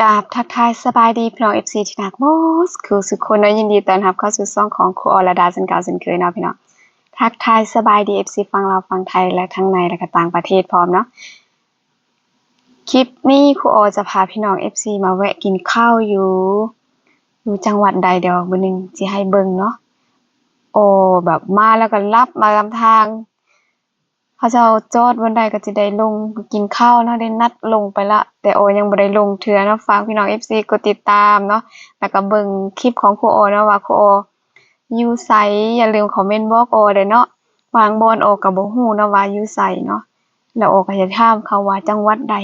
กราบทักทายสบายดีพี่น้อง FC ที่นักโมสคือสุขคนนาะยินดีต้อนรับเข้าสู่ช่องของครูอรดาสันเก่าสันเคยเนาะพี่น้องทักทายสบายดี FC ฟังเราฟังไทยและทั้งในและก็ต่างประเทศพร้อมเนาะคลิปนี้ครูออจะพาพี่น้อง FC มาแวะกินข้าวอยู่ อยู่จังหวัดใดเดี๋ยวมือหนึงสิให้เบิ่งเนาะโอ้แบบมาแล้วก็ลับมาลำทาง เขาเจ้าจอดวันใดก็จะได้ลงกินข้าวเนาะได้นัดลงไปละ แต่โอยังบ่ได้ลงเทื่อเนาะฝากพี่น้อง FC กดติดตามเนาะแล้วก็เบิ่งคลิปของครูโอเนาะว่าครูโออยู่ไสอย่าลืมคอมเมนต์บอกโอเด้อเนาะวางบอนโอก็บ่ฮู้เนาะว่าอยู่ไสเนาะแล้วโอก็จะถามเขาว่าจังหวัดใด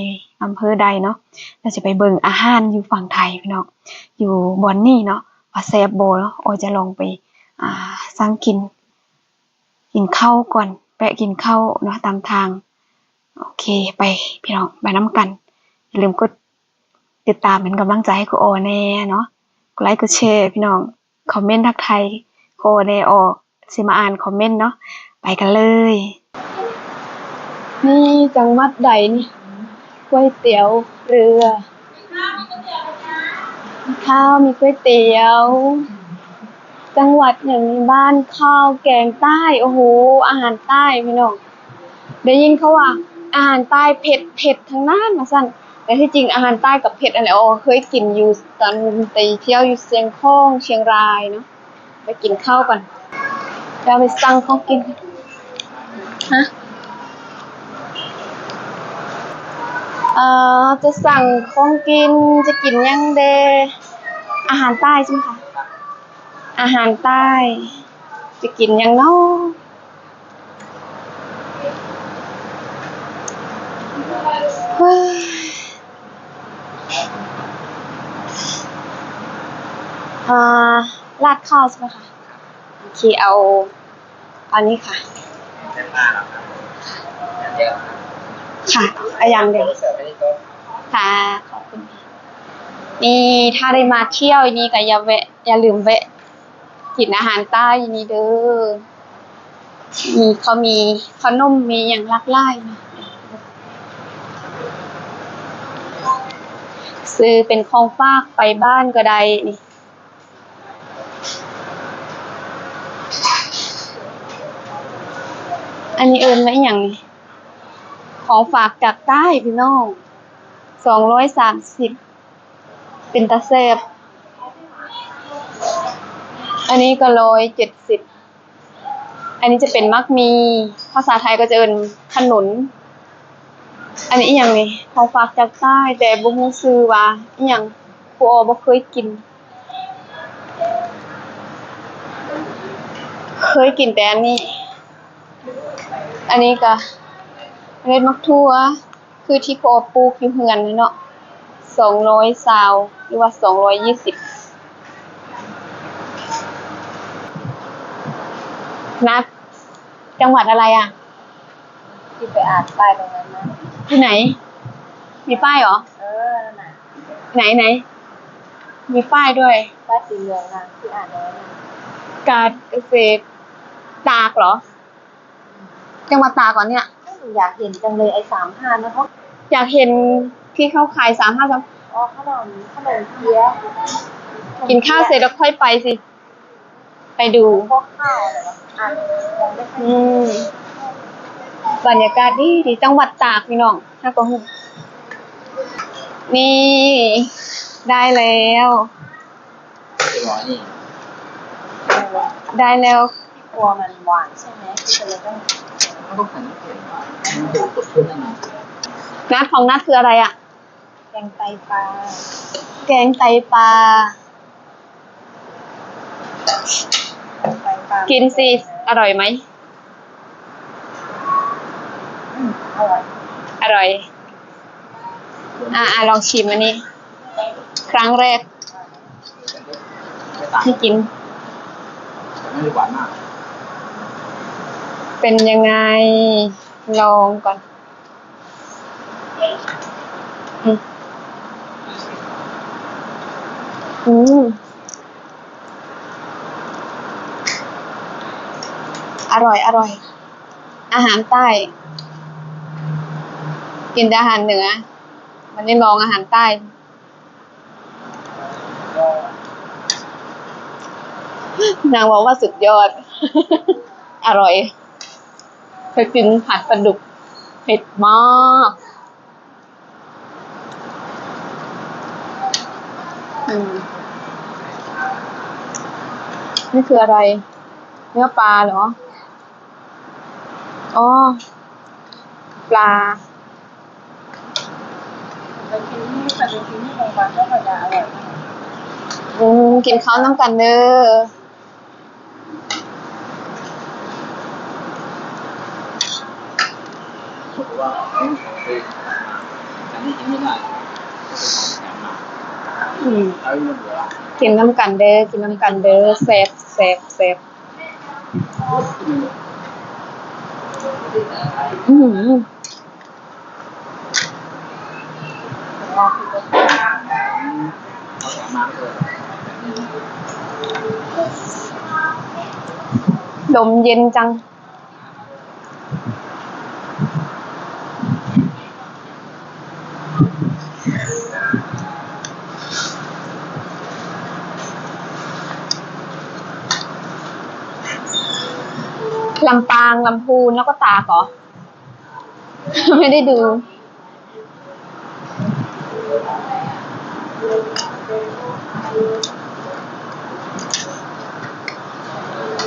อำเภอใดเนาะแล้วจะไปเบิ่งอาหารอยู่ฝั่งไทยพี่น้องอยู่บ่อนนี้เนาะว่าแซ่บบ่เนาะโอจะลองไปอ่าสั่งกินกินข้าวก่อน แวะกินข้าวเนาะตามทาง โอเคไปพี่น้องไปน้ำกัน อย่าลืมกดติดตามเป็นกำลังใจให้ครูโอแน่เนาะกดไลค์กดแชร์พี่น้องคอมเมนต์ทักไทยครูโอแน่ออกสิมาอ่านคอมเมนต์เนาะไปกันเลย นี่จังหวัดใดนี่ก๋วยเตี๋ยวเรือ ข้าวมีก๋วยเตี๋ยว จังหวัดอย่างมีบ้านข้าวแกงใต้โอ้โหอาหารใต้พี่น้องได้ยินเขาว่า อาหารใต้เผ็ดเผ็ดทั้งนั้นมาสั่นแต่ที่จริงอาหารใต้กับเผ็ดอะไรอ๋อเคยกินอยู่ตอนไปเที่ยวอยู่เชียงคองเชียงรายเนาะไปกินข้าวก่อนจะไปสั่งของกินกันฮะเอ่อจะสั่งของกินจะกินยังเดอาหารใต้ใช่ไหมคะ อาหารใต้ จะกินยังเนาะอ่าราดข้าวใช่ไหมคะโอเคเอาเอานี้ค่ะ ค่ะอาย่างเดียวค่ะขอบคุณค่ะนี่ถ้าได้มาเที่ยวนี่ก็อย่าแวะอย่าลืมแวะ กินอาหารใต้นี่เด้อมีเขามีขนมมีอย่างลากหลายนะซื้อเป็นของฝากไปบ้านก็ได้นี่อันนี้เอินไว้อย่างนี้ ของฝากจากใต้พี่น้องสองร้อยสามสิบเป็นตาเซบ อันนี้ก็ร้อยเจ็ดสิบ อันนี้จะเป็นมักมี ภาษาไทยก็จะเอินขนุน อันนี้อหย่างนี้ของฝากจากใต้แต่บุ้งซื้อว่าอหย่างครูออบ่เคยกิน เคยกินแต่อันนี้ อันนี้ก็เม็ดมักทั่ว คือที่ครูออปลูกอยู่เฮือนนี่เนาะสองร้อยซาวหรือว่าสองร้อยยี่สิบ นัดจังหวัดอะไรอะ ที่ไปอ่านป้ายตรงนั้นนะ ที่ไหน มีป้ายเหรอ เออนั่นน่ะไหนไหน มีป้ายด้วย ป้ายสีเหลืองนะที่อ่านตรงนั้นนะการเกษตรตากเหรอ จังหวัดตากก่อนเนี่ย อยากเห็นจังเลยไอ้สามห้านะเพราะอยากเห็นที่เขาขายสามห้าสามอ๋อขนมขนมเปี๊ยะกินข้าวเสร็จแล้วค่อยไปสิ ไปดู พวกข้าวอะไรวะอ่านยังไม่ค่อยอืมบรรยากาศดีดีจังหวัดตากพี่น้องถ้าก็หูนี่ ได้แล้วคือหมอนี่ได้แล้ว กลัวมันหวานใช่ไหมก็เลยต้องมันต้องขันเขียนมันถูกกดขึ้นนั่นเองนัดของนัดคืออะไรอะแกงไตปลา แกงไตปลาแกงไตปลากินสิอร่อยไหมอืมอร่อย อร่อยอ่าอ่าลองชิมอันนี้ ครั้งแรกไม่ต่างที่กิน ไม่ได้หวานมาก เป็นยังไง ลองก่อนอืม อร่อยอร่อย อาหารใต้ กินอาหารเหนือมันนี้ลองอาหารใต้ นางบอกว่าสุดยอด อร่อยเคยกินผัดปลาดุกเผ็ดมากนี่คืออะไร เนื้อปลาเหรอ อ๋อ ปลา ไปกินที่ไปกินที่โรงพยาบาลก็จะอร่อยมากอืมกินข้าวน้ำกันเด้อบอกว่าเอ้ยคือแต่นี่กินไม่ได้ก็ไปของแถมมาอืมเอาไม่เหลือกินน้ำกันเด้อกินน้ำกันเด้อแซ่บแซ่บแซ่บอืม รอบที่จะ เขาแถมมาเลยลมเย็นจังลำปางลำพูนแล้วก็ตากเหรอ ไม่ได้ดู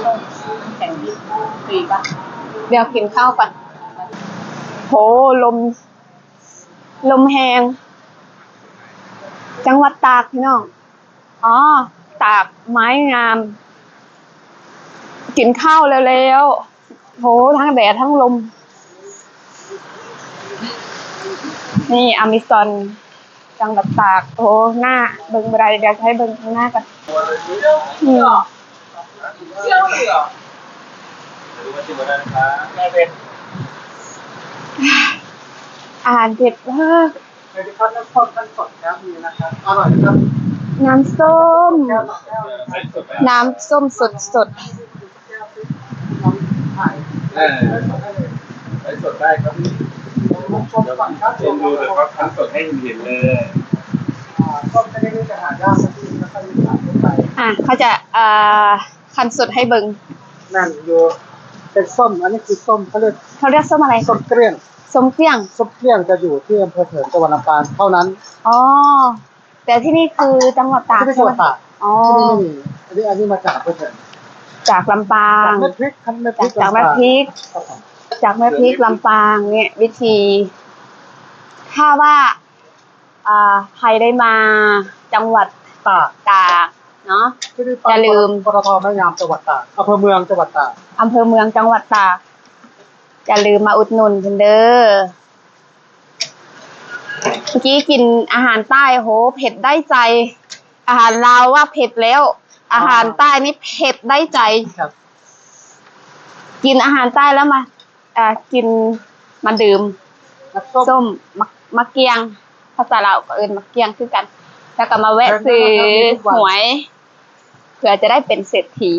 ต้องแข่งที่ฟรีป่ะเดี๋ยวกินข้าวก่อนโหลม ลมแหง จังหวัดตากพี่น้อง อ๋อ ตากไม้งาม กินข้าวเร็วๆโหทั้งแดดทั้งลม นี่อเมิซอนจังหวัดตากโหหน้าเบิ่งบไรเดี๋ยวให้เบิ่งข้งหน้ากันอืมเที่ยวเหรอดูมาชิมกันได้นะครับแม่เป็นอาหารเผ็ดมากในที่เขาน้ำส้มขั้นสดครับมีนะครับอร่อยนะครับน้ำส้ม น้ำส้มสดสด เออไปสดได้ครับพี่ชมก่อนครับชเอ็มนดูดูเลเลยยคครัรับบทั้งสดให้เห็นเลยส้มจะได้ไม่จะหายากสักทีนะครับมีสารทั่วไปๆอะเขาจะอ่าคันสดให้เบิงนั่นอยู่เป็นส้ม อันนี้คือส้มเขาเรียกเขาเรียกส้มอะไรส้มเกลี้ยงส้มเกลี้ยงส้มเกลี้ยงจะอยู่ที่อำเภอเถินจังหวัดลำปางเท่านั้นอ๋อแต่ที่นี่คือจังหวัดตากที่ไม่ใช่จังหวัดตากอ๋อที่นี่ไม่มีอันนี้อันนี้มาจากอำเภอเถิน จากลำปางจากแม่พริกคันแม่พริจากกจากแม่พริกจากแม่พริกลำปางเนี่ยวิธี ถ้าว่าอ่าใครได้มาจังหวัดตากตากเนาะ ที่นี่อย่าลืม ปตทแม่ยามจังหวัดตากอำเภอเมืองจังหวัดตากอำเภอเมืองจังหวัดตากอย่าลืมมาอุดหนุนกันเด้อเมื่อกี้กินอาหารใต้โหเผ็ดได้ใจ อาหารลาวว่าเผ็ดแล้ว อาหารใต้นี่เผ็ดได้ใจ ครับ กินอาหารใต้แล้วมาอ่ากินมาดื่มน้ำส้มส้มมะมะเกียง ภาษาลาวก็เอินมะเกียงคือกัน แล้วก็มาแวะซื้อหวยเผื่อจะได้เป็นเศรษฐี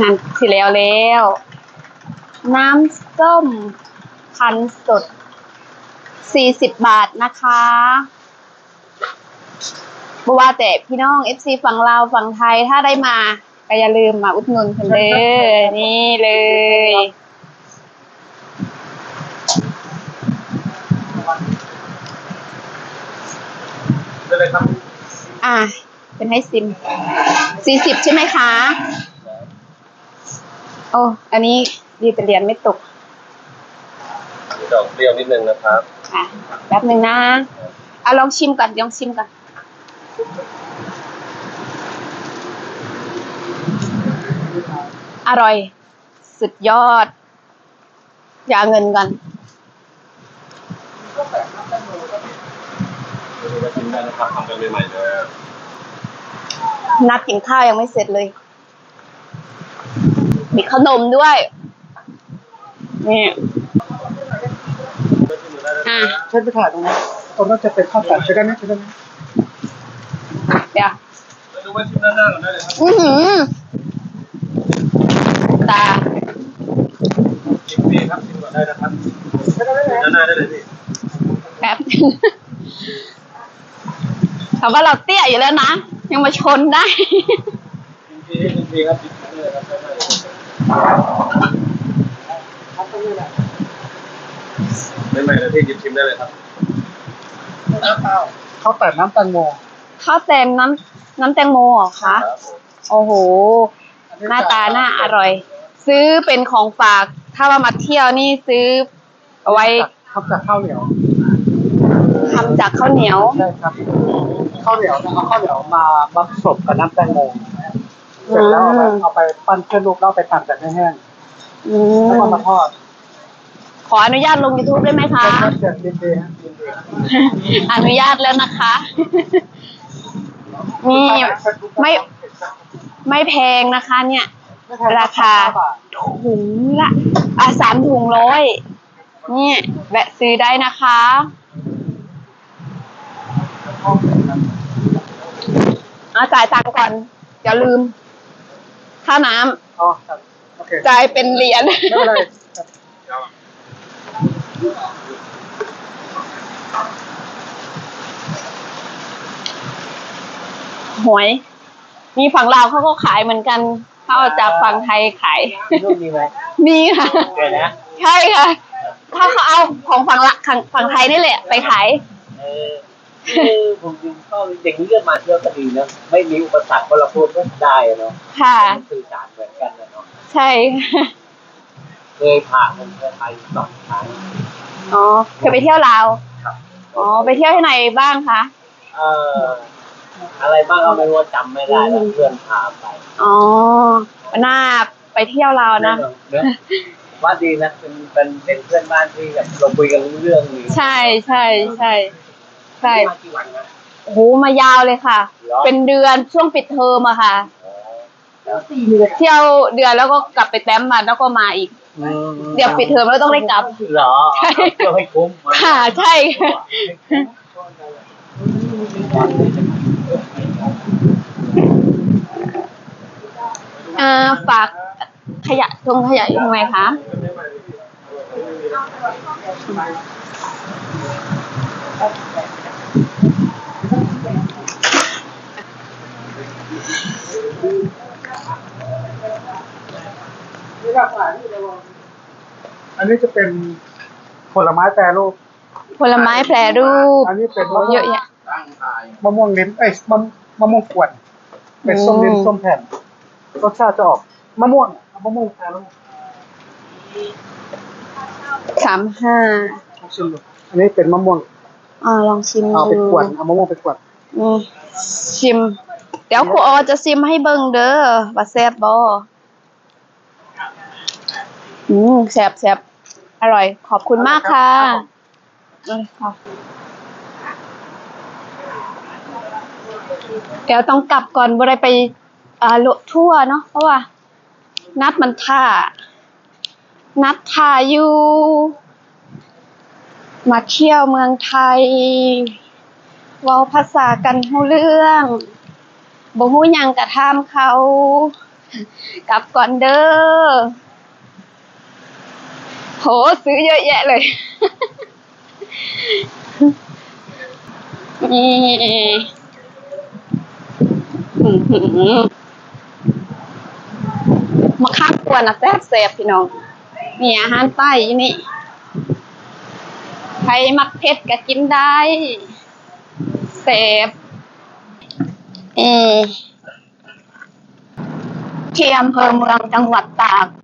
นั่นสิแล้วแล้ว น้ำส้มคันสด สี่สิบบาทนะคะบว่าแต่พี่น้อง FC ฝั่งลาวฝั่งไทยถ้าได้มาก็อย่าลืมมาอุดหนุนกันเด้อนี่เลยเลยครับอะเป็นให้ซิม สี่สิบใช่ไหมคะ โอ้ อันนี้ดีแต่เรียนไม่ตก มีดอกเปรี้ยวนิดนึงนะครับอะแป๊บหนึ่งนะอะลองชิมก่อนลองชิมก่อนอร่อย สุดยอด อย่าเอาเงินก่อนดูมาชิมได้นะครับทำกันใหม่ๆเลยนัดกินข้าวยังไม่เสร็จเลย มีขนมด้วย นี่ อะเช่นไปถ่ายตรงนั้นตรงนั้นจะเป็นข้าวสารใช่ไหมใช่ไหมเดี๋ยวดูมาชิมด้านหน้าก่อนได้เลยครับอือหือตาชิมฟรีครับชิมก่อนได้นะครับชิมด้านหน้าได้เลยพี่แป๊บนึงคำว่าเราเตี้ยอยู่แล้วนะ ยังมาชนได้ยินดียินดีครับยินดีเลยครับ ได้ได้ไม่ใหม่นะพี่หยิบชิมได้เลยครับน้ำเปล่าข้าวแต่น้ำแตงโมข้าวแตมน้ำน้ำแตงโมเหรอคะครับผมโอ้โห หน้าตาน่าอร่อย ซื้อเป็นของฝาก ถ้าว่ามาเที่ยวนี่ซื้อเอาไว้ทำจากข้าวเหนียวทำจากข้าวเหนียวใช่ครับข้าวเหนียวเนี่ยเอาข้าวเหนียวมามาผสมกับน้ำแตงโมเสร็จแล้วเอาไปเอาไปปั้นเส้นลูกแล้วเอาไปตำจากแห้งอืๆแล้วก็มมาทอด ขออนุญาตลง YouTube ได้ไหมคะแล้วก็เสร็จยินดีฮะยินดีอนุญาตแล้วนะคะ นี่ไม่ไม่แพงนะคะเนี่ยราคา ถุงละอะสามถุงร้อยเนี่ยแวะซื้อได้นะคะ เอาจ่ายตังค์ก่อน อย่าลืม ค่าน้อ๋อครับโอเคำจ่ายเป็นเหรียญ ไม่เป็นไรครับ หวย มีฝั่งลาวเขาก็ขายเหมือนกัน เขาเอาจากฝั่งไทยขาย รูปนี้ไหมมีค่ะเดี๋ยวนะใช่ค่ะ ถ้าเขาเอาของฝั่งละฝั่งฝั่งไทยนี่แหละ ไปขาย เออคือผมยังเข้าเด็กนี้เลือกมาเที่ยวก็ดีเนอะไม่มีอุปสรรคเพราะเราพูดก็ได้อะเนาะค่ะ สื่อสารเหมือนกันนะเนาะใช่ค่ะเคยผ่านผมเคยไปสองครั้ง อ๋อเคยไปเที่ยวลาวครับ อ๋อไปเที่ยวที่ไหนบ้างคะเอ่ออะไรบ้างก็ไม่รู้ว่าจำไม่ได้แล้วเพื่อนพาไปอ๋อหน้าไปเที่ยวลาวนะ เนอะว่าดีนะเป็นเป็นเป็นเพื่อนบ้านที่แบบเราคุยกันรู้เรื่องนี่ใช่ใช่ใช่ใช่มากี่วันนะ โอ้โหมายาวเลยค่ะเหรอ เป็นเดือนช่วงปิดเทอมอะค่ะ อ๋อแล้วเที่ยวเดือนแล้วก็กลับไปแต้มมาแล้วก็มาอีก เดี๋ยวปิดเทอมแล้วต้องได้กลับเหรอเที่ยวให้คุ้มค่ะใช่ค่ะอ่าฝากขยะทงขยะอยู่ทำไมคะ อันนี้จะเป็นผลไม้แปรรูป ผลไม้แปรรูปอันนี้เป็นโอ้เยอะแยะมะม่วงลิ้นเอ้ยมะมะม่วงกวนเป็นส้มลิ้นอืม ส้มแผ่นรสชาติจะออกมะม่วงมะม่วงแปรรูปสามห้าลองชิมดูอันนี้เป็นมะม่วงอ่าลองชิมเอาไปดูกวนเอามะม่วงไปกวนอืมชิม เดี๋ยวครูออจะชิมให้เบิ่งเด้อว่าแซ่บบ่ อืมแซ่บแซ่บอร่อย ขอบคุณมากค่ะเออค่ะเดี๋ยวต้องกลับก่อนบ่ได้ไปอ่าโลทั่วเนาะเพราะว่า นัดมันท่า นัดท่าอยู่ มาเที่ยวเมืองไทยเว้าภาษากันรู้เรื่องบ่ฮู้หยังกะถามเขา กลับก่อนเด้อ โหซื้อเยอะแยะเลย นี่มาข้ามกวนนะแซ่บแซ่บพี่น้องมีอาหารใต้ยี่นี่ใครมักเผ็ดก็กินได้เสพเออที่อำเภอเมืองจังหวัดตากต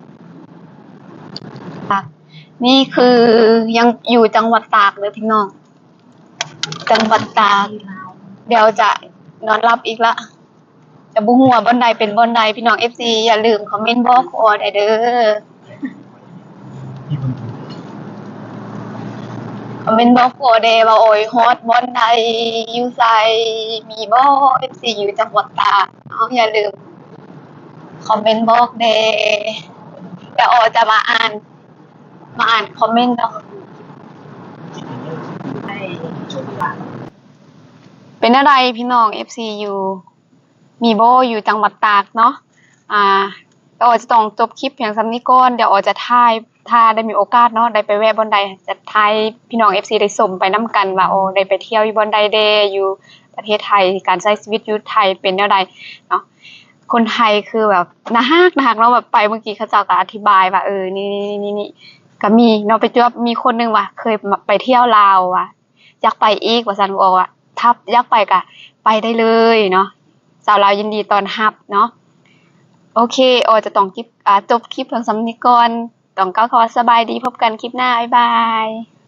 าก นี่คือยังอยู่จังหวัดตากเลยพี่น้อง จังหวัดตาก เดี๋ยวจะนอนรับอีกละจะบุหัวบนใดเป็นบนใดพี่น้องเอฟซีอย่าลืมคอมเมนต์บอกออได้เด้อคอมเมนต์บอกโอเดว่าโอ้ยฮอตบอนใดอยู่ไซมีบ่เอฟซีอยู่จังหวัดตากเนาะอย่าลืมคอมเมนต์บอกเดเดี๋ยวโอจะมาอ่าน มาอ่านคอมเมนต์เนาะเป็นอะไรพี่น้อง FC อยู่มีโบอยู่จังหวัดตากเนาะ อ่าก็จะต้องจบคลิปเพียงซ้ำนี้ก่อน เดี๋ยวออจะถ่ายถ้าได้มีโอกาสเนาะ ได้ไปแวะบอนใดจะถ่ายพี่น้อง FC ได้สมไปน้กันว่าโอ้ได้ไปเที่ยวอยู่บอนใดเดอยู่ประเทศไทย การใช้ชีวิตอยู่ไทยเป็นแนวใดเนาะ คนไทยคือแบบนะฮักนะฮักเนาแบบไปเมื่อกี้เขาเจ้าก็อธิบายว่าเออ นี่นี่นี่นี่ ก็มีเนาะไปเจอมีคนหนึงว่ะ เคยไปเที่ยวลาวว่ะอยากไปอีกว่าซันบอกว่าถ้าอยากไปก็ไปได้เลยเนาะสาวลาวยินดีตอนฮับเนาะโอเคโอจะต้องคลิปอ่าจบคลิปเพียงสำนี้ก่อนต้องก้าวขอสบายดีพบกันคลิปหน้าบ๊ายบาย